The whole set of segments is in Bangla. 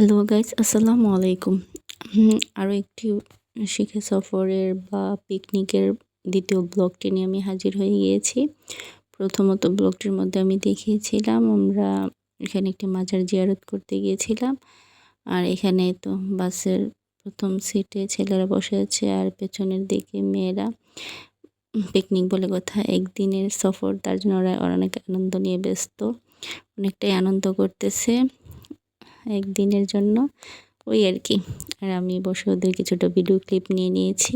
হ্যালো গাইস আসসালামু আলাইকুম আরও একটি শিখে সফরের বা পিকনিকের দ্বিতীয় ব্লগটি নিয়ে আমি হাজির হয়ে গিয়েছি। প্রথমত ব্লগটির মধ্যে আমি দেখিয়েছিলাম, আমরা এখানে একটি মাজার জিয়ারত করতে গিয়েছিলাম। আর এখানে তো বাসের প্রথম সিটে ছেলেরা বসে আছে, আর পেছনের দিকে মেয়েরা। পিকনিক বলে কথা, একদিনের সফর, তার জন্য ওরা অনেক আনন্দ নিয়ে ব্যস্ত, অনেকটাই আনন্দ করতেছে। একদিনের জন্য, ওই আর কি। আর আমি বসে ওদের কিছুটা ভিডিও ক্লিপ নিয়ে নিয়েছি।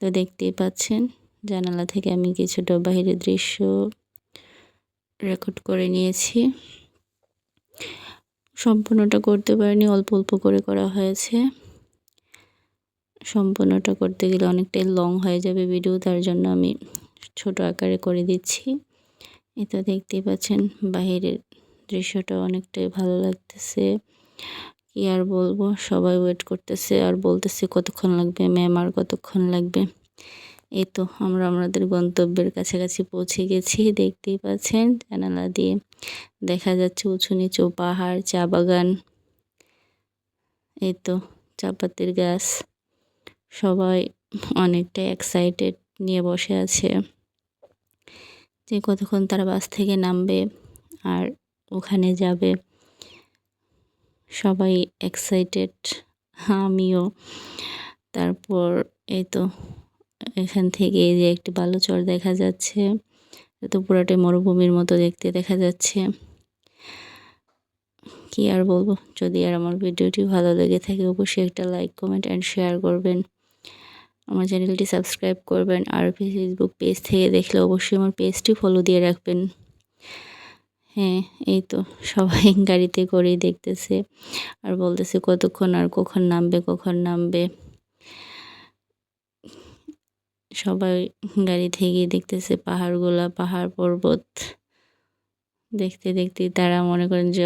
তো দেখতেই পাচ্ছেন, জানালা থেকে আমি কিছুটা বাহিরের দৃশ্য রেকর্ড করে নিয়েছি। সম্পূর্ণটা করতে পারিনি, অল্প অল্প করে করা হয়েছে। সম্পূর্ণটা করতে গেলে অনেকটাই লং হয়ে যাবে ভিডিও তার জন্য আমি ছোট আকারে করে দিচ্ছি। এটা দেখতেই পাচ্ছেন বাহিরের দৃশ্যটা অনেকটাই ভালো লাগতেছে। কি আর বলব? সবাই ওয়েট করতেছে আর বলতেছে কতক্ষণ লাগবে? ম্যাম আর কতক্ষণ লাগবে? এই তো আমরা আমাদের গন্তব্যের কাছাকাছি পৌঁছে গেছি, দেখতেই পাচ্ছেন জানালা দিয়ে। দেখা যাচ্ছে উঁচু নিচু পাহাড়, চা বাগান। এই তো চাপাতির গাছ। সবাই অনেকটা এক্সাইটেড নিয়ে বসে আছে। যে কতক্ষণ তারা বাস থেকে নামবে আর ওখানে যাবে। সবাই এক্সাইটেড আমিও। তারপর এই তো এখান থেকে এই যে একটি বালুচর দেখা যাচ্ছে। তো পুরোটাই মরুভূমির মতো দেখতে দেখা যাচ্ছে। কি আর বলব? যদি আর আমার ভিডিওটি ভালো লেগে থাকে, অবশ্যই একটা লাইক কমেন্ট অ্যান্ড শেয়ার করবেন। আমার চ্যানেলটি সাবস্ক্রাইব করবেন। আর ফেসবুক পেজ থেকে দেখলে অবশ্যই আমার পেজটি ফলো দিয়ে রাখবেন। হ্যাঁ এই তো সবাই গাড়িতে করেই দেখতেছে। আর বলতেছে কতক্ষণ আর কখন নামবে কখন নামবে। সবাই গাড়ি থেকে দেখতেছে পাহাড়গুলা, পাহাড় পর্বত। দেখতে দেখতে তারা মনে করেন যে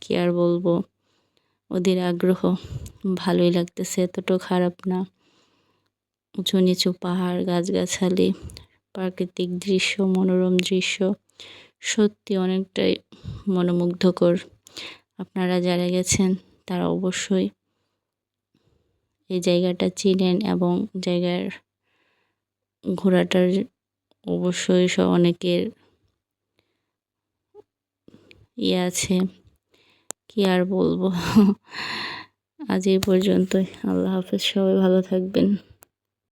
কি আর বলব, ওদের আগ্রহ ভালোই লাগতেছে, এতটাও খারাপ না। উঁচু নিচু পাহাড়, গাছগাছালি, প্রাকৃতিক দৃশ্য, মনোরম দৃশ্য। সত্যি অনেকটাই মনোমুগ্ধকর। আপনারা যারা গেছেন, তারা অবশ্যই এই জায়গাটা চিনেন এবং জায়গার ঘোরাটার অবশ্যই সব অনেকের ইয়ে আছে। কি আর বলব? আজ এই পর্যন্তই। আল্লাহ হাফেজ। সবাই ভালো থাকবেন।